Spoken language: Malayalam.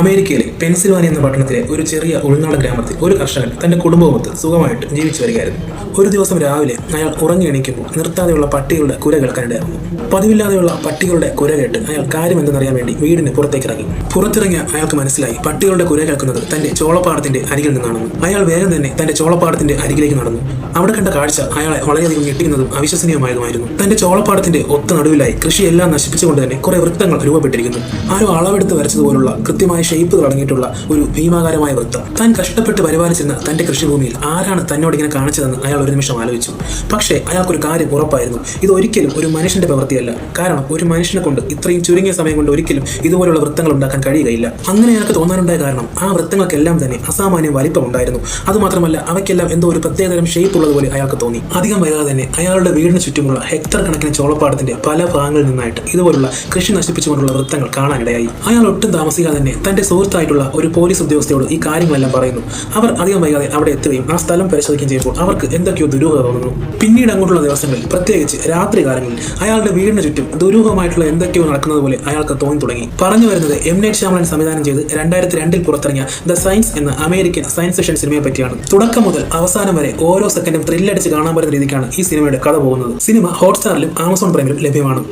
അമേരിക്കയിലെ പെൻസിൽവാനിയ എന്ന പട്ടണത്തിലെ ഒരു ചെറിയ ഉൾനാട് ഗ്രാമത്തിൽ ഒരു കർഷകൻ തന്റെ കുടുംബവുമൊത്ത് സുഖമായിട്ട് ജീവിച്ചു വരികയായിരുന്നു ഒരു ദിവസം രാവിലെ അയാൾ ഉറങ്ങി എണീക്കുമ്പോൾ നിർത്താതെയുള്ള പട്ടികളുടെ കുര കേൾക്കാനിടയായിരുന്നു പതിവില്ലാതെയുള്ള പട്ടികളുടെ കുര കേട്ട് അയാൾ കാര്യം എന്തെന്നറിയാൻ വേണ്ടി വീടിന് പുറത്തേക്ക് ഇറങ്ങി പുറത്തിറങ്ങിയ അയാൾക്ക് മനസ്സിലായി പട്ടികളുടെ കുര കേൾക്കുന്നത് തന്റെ ചോളപ്പാടത്തിന്റെ അരികിൽ നിന്നാണെന്ന്. അയാൾ വേഗം തന്നെ തന്റെ ചോളപ്പാടത്തിന്റെ അരികിലേക്ക് നടന്നു. അവിടെ കണ്ട കാഴ്ച അയാളെ വളരെയധികം ഞെട്ടിക്കുന്നതും അവിശ്വസനീയമായതുമായിരുന്നു. തന്റെ ചോളപ്പാടത്തിന്റെ ഒത്ത നടുവിലായി കൃഷിയെല്ലാം നശിപ്പിച്ചുകൊണ്ട് തന്നെ കുറെ വൃത്തങ്ങൾ രൂപപ്പെട്ടിരിക്കുന്നു. ആരോ അളവെടുത്ത് വരച്ചതുപോലുള്ള കൃത്യമായ ഷേപ്പ് തുടങ്ങിയിട്ടുള്ള ഒരു ഭീമാകാരമായ വൃത്തം. താൻ കഷ്ടപ്പെട്ട് പരിപാലിച്ചിരുന്ന തന്റെ കൃഷിഭൂമിയിൽ ആരാണ് തന്നോട് ഇങ്ങനെ കാണിച്ചതെന്ന് അയാൾ ഒരു നിമിഷം ആലോചിച്ചു. പക്ഷേ അയാൾക്കൊരു കാര്യം ഉറപ്പായിരുന്നു. ഇത് ഒരിക്കലും ഒരു മനുഷ്യന്റെ പ്രവൃത്തിയല്ല. കാരണം ഒരു മനുഷ്യനെ കൊണ്ട് ഇത്രയും ചുരുങ്ങിയ സമയം കൊണ്ട് ഒരിക്കലും ഇതുപോലുള്ള വൃത്തങ്ങൾ ഉണ്ടാക്കാൻ കഴിയുകയില്ല. അങ്ങനെ അയാൾക്ക് തോന്നാനുണ്ടായ കാരണം ആ വൃത്തങ്ങൾക്കെല്ലാം തന്നെ അസാമാന്യം വലിപ്പം ഉണ്ടായിരുന്നു അതുമാത്രമല്ല അവയ്ക്കെല്ലാം എന്തോ ഒരു പ്രത്യേകതരം ഷേപ്പ് ഉള്ളതുപോലെ അയാൾക്ക് തോന്നി. അധികം വൈകാതെ തന്നെ അയാളുടെ വീടിന് ചുറ്റുമുള്ള ഹെക്ടർ കണക്കിന് ചോളപ്പാടത്തിന്റെ പല ഭാഗങ്ങളിൽ നിന്നായിട്ട് ഇതുപോലുള്ള കൃഷി നശിപ്പിച്ചുകൊണ്ടുള്ള വൃത്തങ്ങൾ കാണാനിടയായി. അയാൾ ഒട്ടും താമസിക്കാതെ തന്നെ തന്റെ സുഹൃത്തായിട്ടുള്ള ഒരു പോലീസ് ഉദ്യോഗസ്ഥയോട് ഈ കാര്യങ്ങളെല്ലാം പറയുന്നു. അവർ അധികം വൈകാതെ അവിടെ എത്തുകയും ആ സ്ഥലം പരിശോധിക്കുകയും ചെയ്യുമ്പോൾ അവർക്ക് എന്തൊക്കെയോ ദുരൂഹത തോന്നുന്നു പിന്നീട് അങ്ങോട്ടുള്ള ദിവസങ്ങളിൽ പ്രത്യേകിച്ച് രാത്രി കാലങ്ങളിൽ അയാളുടെ വീടിന് ചുറ്റും ദുരൂഹമായിട്ടുള്ള എന്തൊക്കെയോ നടക്കുന്നത് പോലെ അയാൾക്ക് തോന്നി തുടങ്ങി. പറഞ്ഞു വരുന്നത് എം നൈറ്റ് ശ്യാമളൻ സംവിധാനം ചെയ്ത് രണ്ടായിരത്തി രണ്ടിൽ പുറത്തിറങ്ങിയ ദ സയൻസ് എന്ന അമേരിക്കൻ സയൻസ് ഫിക്ഷൻ സിനിമയെ പറ്റിയാണ്. തുടക്കം മുതൽ അവസാനം വരെ ഓരോ സെക്കൻഡും ത്രില്ലടിച്ച് കാണാൻ പറ്റുന്ന രീതിക്കാണ് ഈ സിനിമയുടെ കഥ പോകുന്നത്. സിനിമ ഹോട്ട്സ്റ്റാറിലും ആമസോൺ പ്രൈമിലും ലഭ്യമാണ്.